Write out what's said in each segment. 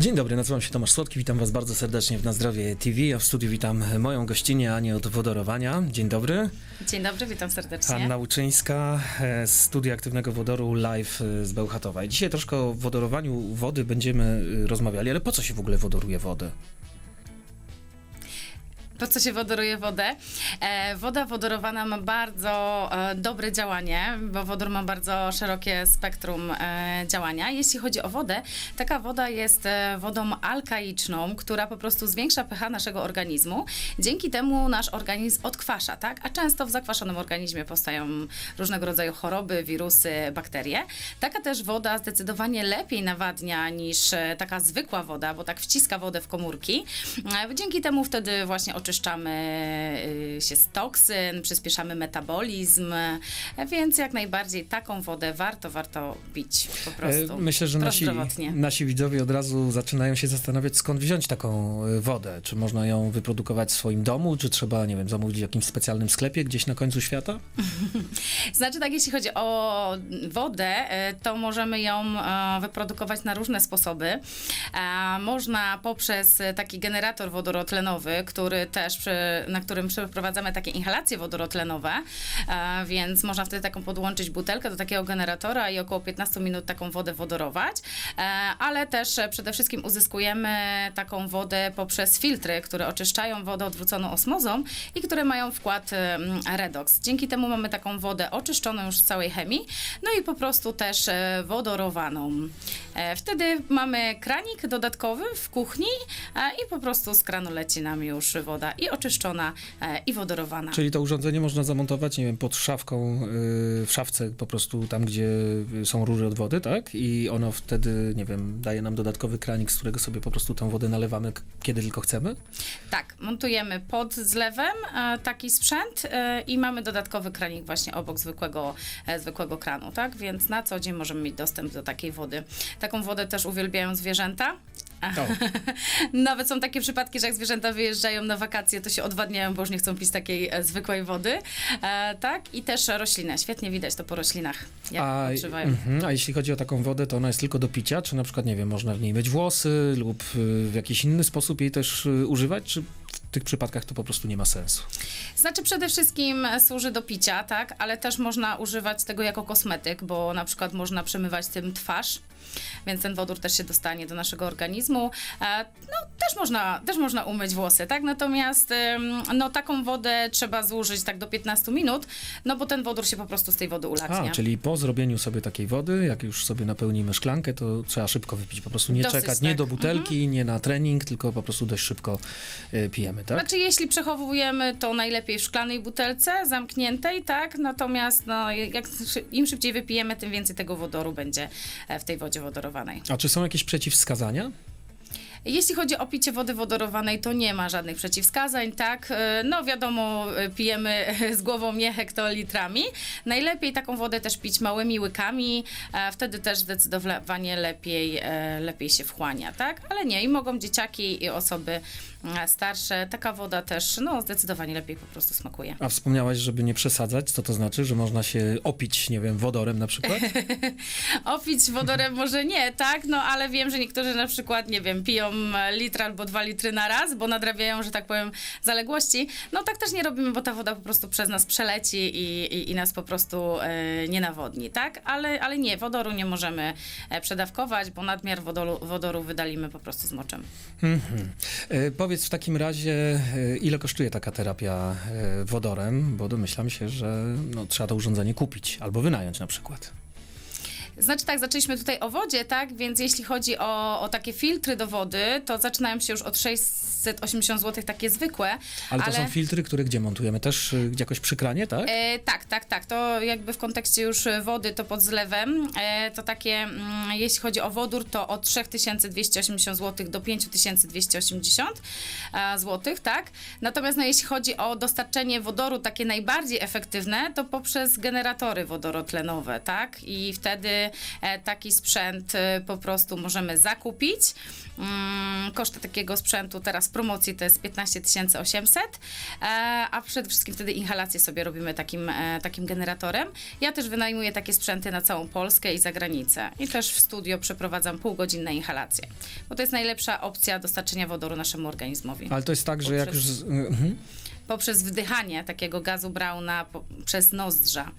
Dzień dobry, nazywam się Tomasz Słodki, witam Was bardzo serdecznie w Na Zdrowie TV, a w studiu witam moją gościnę Anię od wodorowania. Dzień dobry. Dzień dobry, witam serdecznie. Anna Łuczyńska e, z Studia Aktywnego Wodoru live e, z Bełchatowa. I dzisiaj troszkę o wodorowaniu wody będziemy e, rozmawiali, ale po co się w ogóle wodoruje wodę? Po co się wodoruje wodę? E, woda wodorowana ma bardzo e, dobre działanie, bo wodór ma bardzo szerokie spektrum e, działania. Jeśli chodzi o wodę, taka woda jest wodą alkaiczną, która po prostu zwiększa pH naszego organizmu. Dzięki temu nasz organizm odkwasza, tak? A często w zakwaszonym organizmie powstają różnego rodzaju choroby, wirusy, bakterie. Taka też woda zdecydowanie lepiej nawadnia niż taka zwykła woda, bo tak wciska wodę w komórki. Dzięki temu wtedy właśnie oczyszczamy y, się z toksyn, przyspieszamy metabolizm, więc jak najbardziej taką wodę warto, warto pić po prostu. E, Myślę, że nasi, nasi widzowie od razu zaczynają się zastanawiać, skąd wziąć taką e, wodę. Czy można ją wyprodukować w swoim domu, czy trzeba, nie wiem, zamówić w jakimś specjalnym sklepie gdzieś na końcu świata? Znaczy tak, jeśli chodzi o wodę, e, to możemy ją wyprodukować na różne sposoby. Można poprzez taki generator wodorotlenowy, który też przy, na którym przeprowadzamy takie inhalacje wodorotlenowe, e, więc można wtedy taką podłączyć butelkę do takiego generatora i około 15 minut taką wodę wodorować, E, ale też przede wszystkim uzyskujemy taką wodę poprzez filtry, które oczyszczają wodę odwróconą osmozą i które mają wkład em, redox. Dzięki temu mamy taką wodę oczyszczoną już z całej chemii, no i po prostu też e, wodorowaną. Wtedy mamy kranik dodatkowy w kuchni i po prostu z kranu leci nam już woda i oczyszczona, e, i wodorowana. Czyli to urządzenie można zamontować, nie wiem, pod szafką, yy, w szafce po prostu tam, gdzie są rury od wody, tak? I ono wtedy, nie wiem, daje nam dodatkowy kranik, z którego sobie po prostu tą wodę nalewamy, kiedy tylko chcemy? Tak, montujemy pod zlewem e, taki sprzęt e, i mamy dodatkowy kranik właśnie obok zwykłego, zwykłego kranu, tak? Więc na co dzień możemy mieć dostęp do takiej wody. Taką wodę też uwielbiają zwierzęta. Nawet są takie przypadki, że jak zwierzęta wyjeżdżają na wakacje, to się odwadniają, bo już nie chcą pić takiej e, zwykłej wody. E, tak, i też rośliny. Świetnie widać to po roślinach, jak a, odżywają. mhm, a jeśli chodzi o taką wodę, to ona jest tylko do picia, czy na przykład, nie wiem, można w niej myć włosy lub y, w jakiś inny sposób jej też y, używać, czy tych przypadkach to po prostu nie ma sensu? Znaczy przede wszystkim służy do picia, tak, ale też można używać tego jako kosmetyk, bo na przykład można przemywać tym twarz, więc ten wodór też się dostanie do naszego organizmu. E, No też można, też można umyć włosy, tak, natomiast no taką wodę trzeba zużyć tak do 15 minut, no bo ten wodór się po prostu z tej wody ulatnia. A, czyli po zrobieniu sobie takiej wody, jak już sobie napełnimy szklankę, to trzeba szybko wypić. Po prostu nie Dosyć, czekać nie tak. do butelki, nie na trening, tylko po prostu dość szybko y, pijemy, tak? Znaczy, jeśli przechowujemy, to najlepiej w szklanej butelce, zamkniętej, tak? Natomiast no, jak, im szybciej wypijemy, tym więcej tego wodoru będzie e, w tej wodzie wodorowanej. A czy są jakieś przeciwwskazania? Jeśli chodzi o picie wody wodorowanej, to nie ma żadnych przeciwwskazań, tak? E, No wiadomo, e, pijemy z głową nie hektolitrami. Najlepiej taką wodę też pić małymi łykami, wtedy też zdecydowanie lepiej, e, lepiej się wchłania, tak? Ale nie, i mogą dzieciaki i osoby starsze. Taka woda też, no zdecydowanie lepiej po prostu smakuje. A wspomniałaś, żeby nie przesadzać, co to znaczy, że można się opić, nie wiem, wodorem na przykład? Opić wodorem może nie, tak? No ale wiem, że niektórzy na przykład, nie wiem, piją litr albo dwa litry na raz, bo nadrabiają, że tak powiem, zaległości. No tak też nie robimy, bo ta woda po prostu przez nas przeleci i, i, i nas po prostu e, nie nawodni, tak? Ale, ale nie, wodoru nie możemy e, przedawkować, bo nadmiar wodoru, wodoru wydalimy po prostu z moczem. Mhm. E, Powiedz w takim razie, e, ile kosztuje taka terapia e, wodorem, bo domyślam się, że no, trzeba to urządzenie kupić albo wynająć na przykład. Znaczy tak, zaczęliśmy tutaj o wodzie, tak? Więc jeśli chodzi o, o takie filtry do wody, to zaczynają się już od 680 zł, takie zwykłe. Ale to są filtry, które gdzie montujemy? Też y, jakoś przy kranie, tak? E, tak, tak, tak. To jakby w kontekście już wody, to pod zlewem. E, to takie, mm, jeśli chodzi o wodór, to od 3280 zł do 5280 e, zł, tak. Natomiast no, jeśli chodzi o dostarczenie wodoru takie najbardziej efektywne, to poprzez generatory wodorotlenowe, tak. I wtedy e, taki sprzęt e, po prostu możemy zakupić. Mm, Koszty takiego sprzętu teraz w promocji to jest 15 800, e, a przede wszystkim wtedy inhalację sobie robimy takim, takim generatorem. Ja też wynajmuję takie sprzęty na całą Polskę i za granicę. I też w studio przeprowadzam półgodzinne inhalacje, bo to jest najlepsza opcja dostarczenia wodoru naszemu organizmowi Ale to jest tak, że jak już... Mhm. poprzez wdychanie takiego gazu brauna po, przez nozdrza.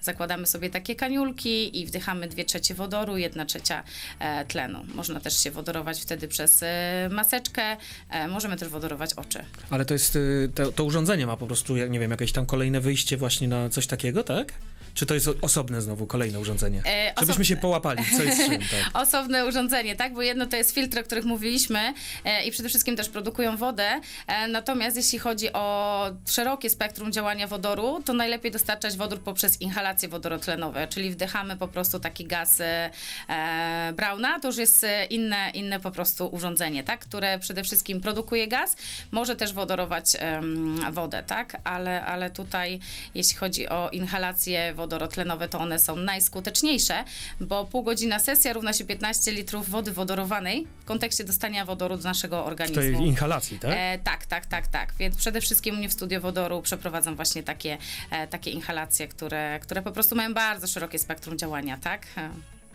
Zakładamy sobie takie kaniulki i wdychamy dwie trzecie wodoru, jedna trzecia e, tlenu. Można też się wodorować wtedy przez e, maseczkę, e, możemy też wodorować oczy. Ale to jest, to, to urządzenie ma po prostu, nie wiem, jakieś tam kolejne wyjście właśnie na coś takiego, tak? Czy to jest osobne znowu, kolejne urządzenie? E, Żebyśmy się połapali, co jest czym, tak? Osobne urządzenie, tak? Bo jedno to jest filtry, o których mówiliśmy e, i przede wszystkim też produkują wodę. E, natomiast jeśli chodzi o szerokie spektrum działania wodoru, to najlepiej dostarczać wodór poprzez inhalacje wodorotlenowe, czyli wdychamy po prostu taki gaz e, e, Brauna. To już jest e, inne, inne po prostu urządzenie, tak? Które przede wszystkim produkuje gaz, może też wodorować em, wodę, tak? Ale, ale tutaj jeśli chodzi o inhalacje wodorotlenowe, to one są najskuteczniejsze, bo pół godzina sesja równa się 15 litrów wody wodorowanej w kontekście dostania wodoru do naszego W organizmu. tej inhalacji, tak? E, tak, tak, tak, tak. Więc przede wszystkim u mnie w studio wodoru przeprowadzam właśnie takie, e, takie inhalacje, które, które po prostu mają bardzo szerokie spektrum działania, tak?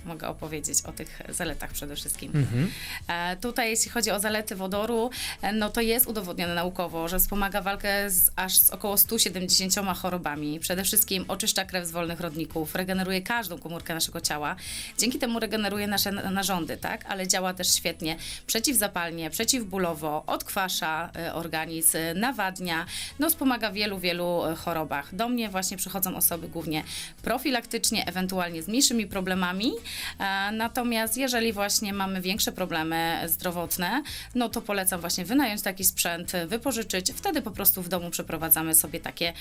Mogę opowiedzieć o tych zaletach przede wszystkim. Mhm. E, Tutaj, jeśli chodzi o zalety wodoru, e, no to jest udowodnione naukowo, że wspomaga walkę z aż z około 170 chorobami. Przede wszystkim oczyszcza krew z wolnych rodników, regeneruje każdą komórkę naszego ciała. Dzięki temu regeneruje nasze narządy, tak? Ale działa też świetnie przeciwzapalnie, przeciwbólowo, odkwasza e, organizm, nawadnia, no wspomaga wielu, wielu chorobach. Do mnie właśnie przychodzą osoby głównie profilaktycznie, ewentualnie z mniejszymi problemami, Natomiast jeżeli właśnie mamy większe problemy zdrowotne, no to polecam właśnie wynająć taki sprzęt, wypożyczyć. Wtedy po prostu w domu przeprowadzamy sobie takie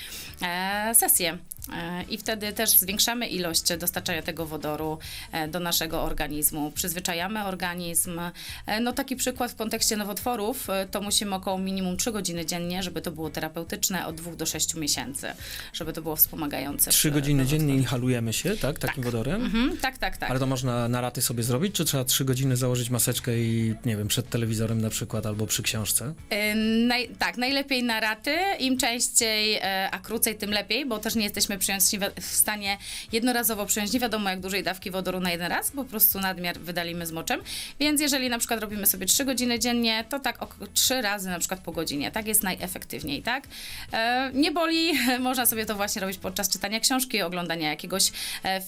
e, sesje. E, I wtedy też zwiększamy ilość dostarczania tego wodoru e, do naszego organizmu. Przyzwyczajamy organizm. E, No taki przykład w kontekście nowotworów, e, to musimy około minimum 3 godziny dziennie, żeby to było terapeutyczne od 2 do 6 miesięcy, żeby to było wspomagające. Trzy przy godziny dziennie inhalujemy się, tak? Takim wodorem? Mhm, tak, tak, tak. Ale to można na raty sobie zrobić, czy trzeba trzy godziny założyć maseczkę i, nie wiem, przed telewizorem na przykład, albo przy książce? Y, Naj, tak, najlepiej na raty. Im częściej, e, a krócej, tym lepiej, bo też nie jesteśmy przyjąć w stanie jednorazowo przyjąć nie wiadomo jak dużej dawki wodoru na jeden raz, po prostu nadmiar wydalimy z moczem. Więc jeżeli na przykład robimy sobie 3 godziny dziennie, to tak około 3 razy na przykład po godzinie. Tak jest najefektywniej, tak? E, nie boli, można sobie to właśnie robić podczas czytania książki, oglądania jakiegoś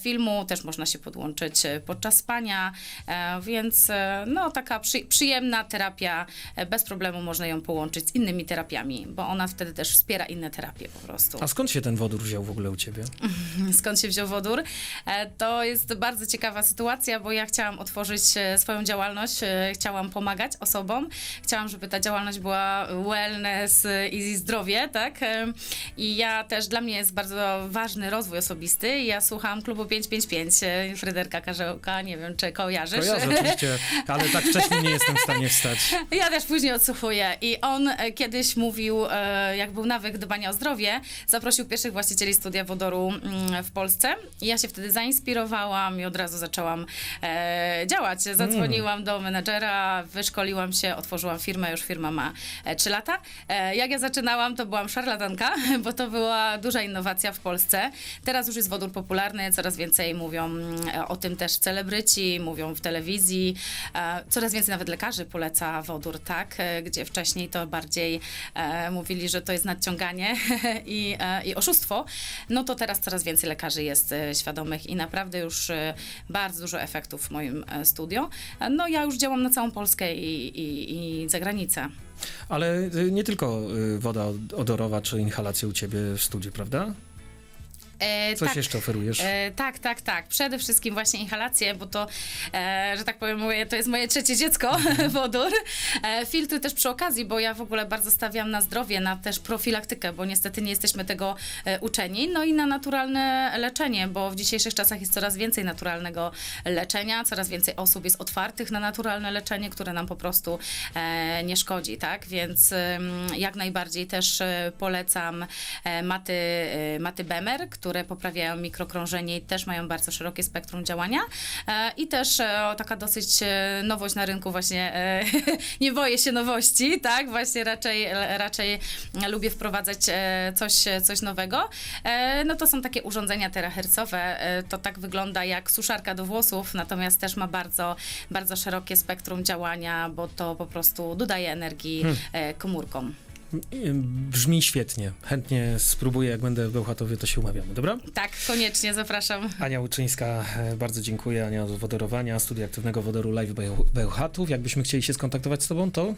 filmu, też można się podłączyć e, podczas spania, e, więc e, no taka przy, przyjemna terapia, e, bez problemu można ją połączyć z innymi terapiami, bo ona wtedy też wspiera inne terapie po prostu. A skąd się ten wodór wziął w ogóle u ciebie? Skąd się wziął wodór? To jest bardzo ciekawa sytuacja, bo ja chciałam otworzyć swoją działalność, chciałam pomagać osobom, chciałam, żeby ta działalność była wellness i zdrowie, tak? I ja też, dla mnie jest bardzo ważny rozwój osobisty ja słuchałam klubu 555 e, Fryderka Karzełka, nie wiem, czy kojarzysz? Kojarzę oczywiście, ale tak wcześniej nie jestem w stanie wstać. Ja też później odsłuchuję. I on e, kiedyś mówił, e, jak był nawyk dbania o zdrowie, zaprosił pierwszych właścicieli studia wodoru mm, w Polsce. I ja się wtedy zainspirowałam i od razu zaczęłam e, działać. Zadzwoniłam do menedżera, wyszkoliłam się, otworzyłam firmę, już firma ma e, 3 lata. Jak ja zaczynałam, to byłam szarlatanka, bo to była duża innowacja w Polsce. Teraz już jest wodór popularny, coraz więcej mówią mm, o tym też celebryci, mówią w telewizji. E, Coraz więcej nawet lekarzy poleca wodór, tak? E, Gdzie wcześniej to bardziej e, mówili, że to jest nadciąganie i, i oszustwo. No to teraz coraz więcej lekarzy jest świadomych i naprawdę już bardzo dużo efektów w moim studio. No ja już działam na całą Polskę i, i, i za granicę. Ale nie tylko woda od- odorowa czy inhalacja u ciebie w studiu, prawda? E, Coś tak. jeszcze oferujesz? E, tak, tak, tak. Przede wszystkim właśnie inhalacje, bo to, e, że tak powiem, moje, to jest moje trzecie dziecko, wodór. E, filtry też przy okazji, bo ja w ogóle bardzo stawiam na zdrowie, na też profilaktykę, bo niestety nie jesteśmy tego e, uczeni. No i na naturalne leczenie, bo w dzisiejszych czasach jest coraz więcej naturalnego leczenia, coraz więcej osób jest otwartych na naturalne leczenie, które nam po prostu e, nie szkodzi, tak? Więc ym, jak najbardziej też e, polecam e, maty, e, maty Bemer, które poprawiają mikrokrążenie i też mają bardzo szerokie spektrum działania. E, I też e, taka dosyć e, nowość na rynku właśnie, nie boję się nowości, tak? Właśnie raczej, raczej lubię wprowadzać coś, coś nowego. No to są takie urządzenia terahercowe. To tak wygląda jak suszarka do włosów, natomiast też ma bardzo, bardzo szerokie spektrum działania, bo to po prostu dodaje energii e, komórkom. Brzmi świetnie. Chętnie spróbuję, jak będę w Bełchatowie, to się umawiamy, dobra? Tak, koniecznie zapraszam. Ania Łuczyńska, e, bardzo dziękuję. Ania od wodorowania, Studia Aktywnego Wodoru Live Beł- Bełchatów. Jakbyśmy chcieli się skontaktować z tobą, to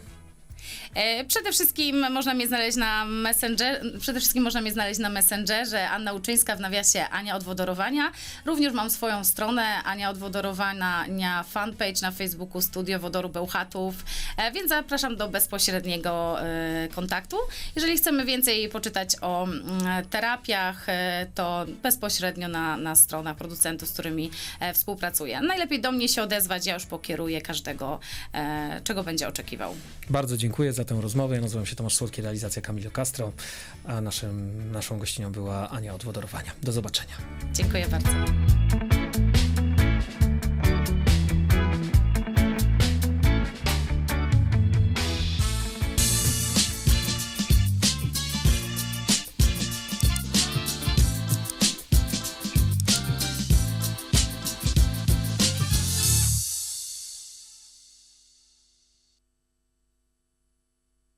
Przede wszystkim można mnie znaleźć na Messenger, przede wszystkim można mnie znaleźć na Messengerze Anna Uczyńska w nawiasie Ania od wodorowania. Również mam swoją stronę Ania od wodorowania, fanpage na Facebooku Studio Wodoru Bełchatów, e, więc zapraszam do bezpośredniego e, kontaktu. Jeżeli chcemy więcej poczytać o mm, terapiach, e, to bezpośrednio na, na stronach producentów, z którymi e, współpracuję. Najlepiej do mnie się odezwać, ja już pokieruję każdego, e, czego będzie oczekiwał. bardzo dziękuję za tę rozmowę. Ja nazywam się Tomasz Słodki, realizacja Camilo Castro, a naszym, naszą gościnią była Ania od wodorowania. Do zobaczenia. Dziękuję bardzo.